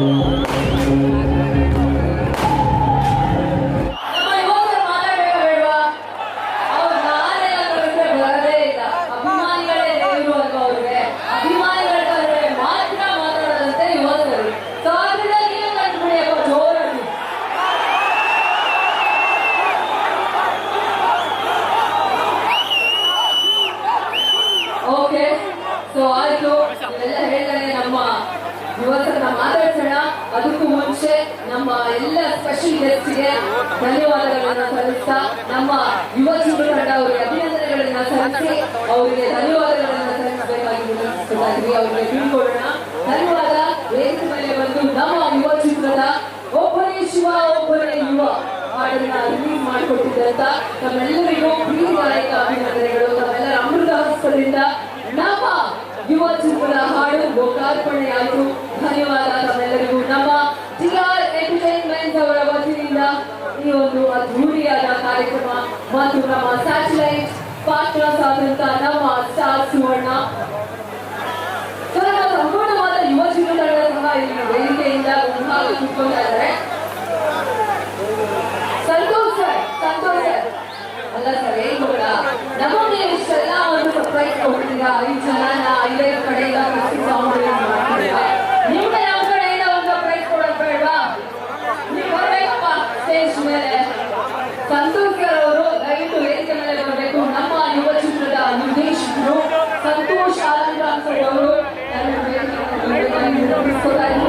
Thank mm -hmm. you. ಹೇಳ್ತಾರೆ ನಮ್ಮ ಯುವಕರನ್ನ ಮಾತಾಡ್ಸೋಣ. ಅದಕ್ಕೂ ಮುಂಚೆ ನಮ್ಮ ಎಲ್ಲ ಸ್ಪೆಷಲ್ ಗೆಸ್ಟ್ಗೆ ಧನ್ಯವಾದಗಳನ್ನ ಸಲ್ಲಿಸ್ತಾ, ನಮ್ಮ ಯುವ ಚಿತ್ರತಂಡ ಅವರಿಗೆ ಅಭಿನಂದನೆಗಳನ್ನ ಸಲ್ಲಿಸಿ, ಅವರಿಗೆ ಧನ್ಯವಾದಗಳನ್ನ ಸಲ್ಲಿಸಬೇಕಾಗಿ ಅವರಿಗೆ ತಿಳ್ಕೊಳ್ಳೋಣ. ಧನ್ಯವಾದ. ವೇದಿಕೆ ಮೇಲೆ ಬಂದು ನಮ್ಮ ಯುವ ಚಿತ್ರದ ಒಬ್ಬನೇ ಶಿವ, ಒಬ್ಬನೇ ಯುವ ಹಾಡನ್ನ ರಿಲೀಸ್ ಮಾಡಿಕೊಟ್ಟಿದ್ದಂತ ತಮ್ಮೆಲ್ಲರಿಗೂ ಪ್ರೀತಿದಾಯಕ ಅಭಿನಂದನೆಗಳು. ತಮ್ಮೆಲ್ಲರ ಈ ಒಂದು ಅದ್ಧೂರಿಯಾದ ಕಾರ್ಯಕ್ರಮ ಮತ್ತು ನಮ್ಮ ಸ್ಯಾಟಲೈಟ್ ಪಾತ್ರ ಸಾಧಂತ ನಮ್ಮ ಸ್ಟಾರ್ ಸುವರ್ಣ so that